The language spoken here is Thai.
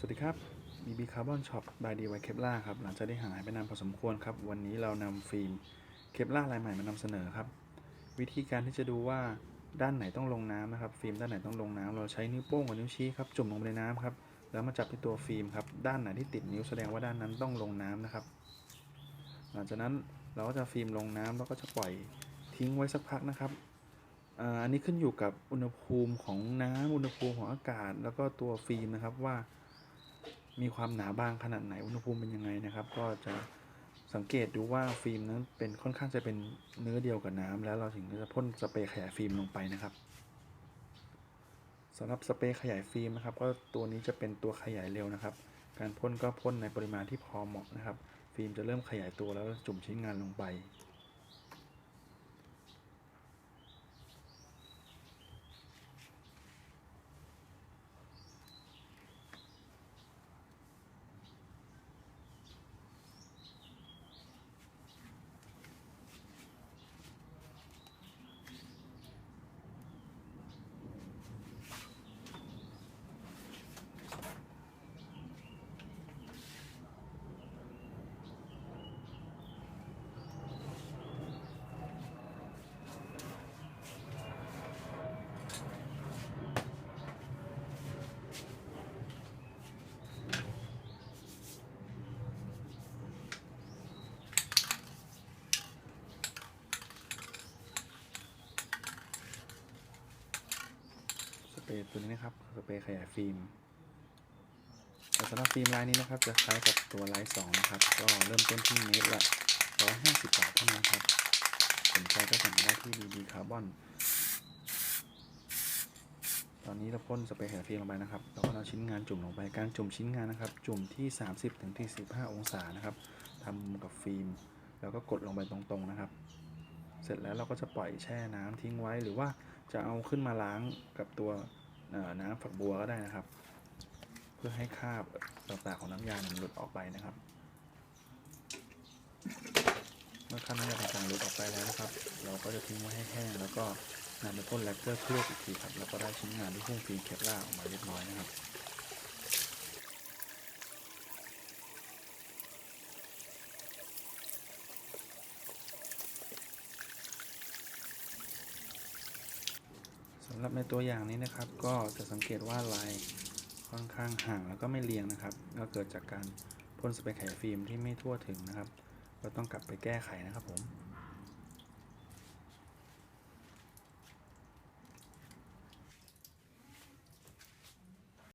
สวัสดีครับ BB Carbon Shop by DY Kevlar ครับ หลังจากได้หางหายไปนานพอสมควรครับ วันนี้เรานำฟิล์มเคปลาลายใหม่มานำเสนอครับ วิธีการที่จะดูว่าด้านไหนต้องลงน้ำนะครับ ฟิล์มด้านไหนต้องลงน้ำเราใช้นิ้วโป้งกับนิ้วชี้ครับ จุ่มลงไปในน้ำครับ แล้วมาจับที่ตัวฟิล์มครับ ด้านไหนที่ติดนิ้วแสดงว่าด้านนั้นต้องลงน้ำนะครับ หลังจากนั้นเราก็จะฟิล์มลงน้ำแล้วก็จะปล่อยทิ้งไว้สักพักนะครับอันนี้ขึ้นอยู่กับอุณหภูมิของน้ำอุณหภูมิของอากาศ แล้วก็ตัวฟิล์มนะครับว่า มีความหนาบางขนาดไหนอุณหภูมิเป็นยังไงนะครับ ก็จะสังเกตดูว่าฟิล์มนั้นเป็นค่อนข้างจะเป็นเนื้อเดียวกับน้ำแล้วเราถึงจะพ่นสเปรย์ขยายฟิล์มลงไปนะครับสำหรับสเปรย์ขยายฟิล์มนะครับ ก็ตัวนี้จะเป็นตัวขยายเร็วนะครับ การพ่นก็พ่นในปริมาณที่พอเหมาะนะครับ ฟิล์มจะเริ่มขยายตัวแล้วจุ่มชิ้นงานลงไป เปรย์ตัวนี้นะครับสเปรย์ขยายฟิล์มแต่สำหรับฟิล์มลายนี้นะครับ จะคล้ายกับตัวลายสองนะครับ ก็เริ่มต้นที่เมตรละ150บบาทเท่านั้นครับสนใจก็สั่งได้ที่ BB Carbon ตอนนี้เราพ่นสเปรย์ขยายฟิล์มลงไปนะครับ แล้วก็เอาชิ้นงานจุ่มลงไป การจุ่มชิ้นงานนะครับ จุ่มที่ 30ถึงที่15องศานะครับทำกับฟิล์ม แล้วก็กดลงไปตรงๆนะครับ เสร็จแล้วเราก็จะปล่อยแช่น้ำทิ้งไว้หรือว่าจะเอาขึ้นมาล้างกับตัวน้ำฝักบัวก็ได้นะครับ เพื่อให้คราบต่างๆของน้ำยาหลุดออกไปนะครับ เมื่อคราบน้ำยาต่างๆหลุดออกไปแล้วนะครับ เราก็จะทิ้งไว้ให้แห้งแล้วก็นำไปพ่นแลกเกอร์เคลือบอีกทีครับแล้วก็ได้ชิ้นงานที่พุ่งฟิล์มเคปล่าร์ออกมาเรียบร้อยนะครับำหรับในตัวอย่างนี้นะครับ ก็จะสังเกตว่าลายค่อนข้างห่างแล้วก็ไม่เรียงนะครับ ก็เกิดจากการพ่นสเปรย์ไขฟิล์มที่ไม่ทั่วถึงนะครับ ก็ต้องกลับไปแก้ไขนะครับผม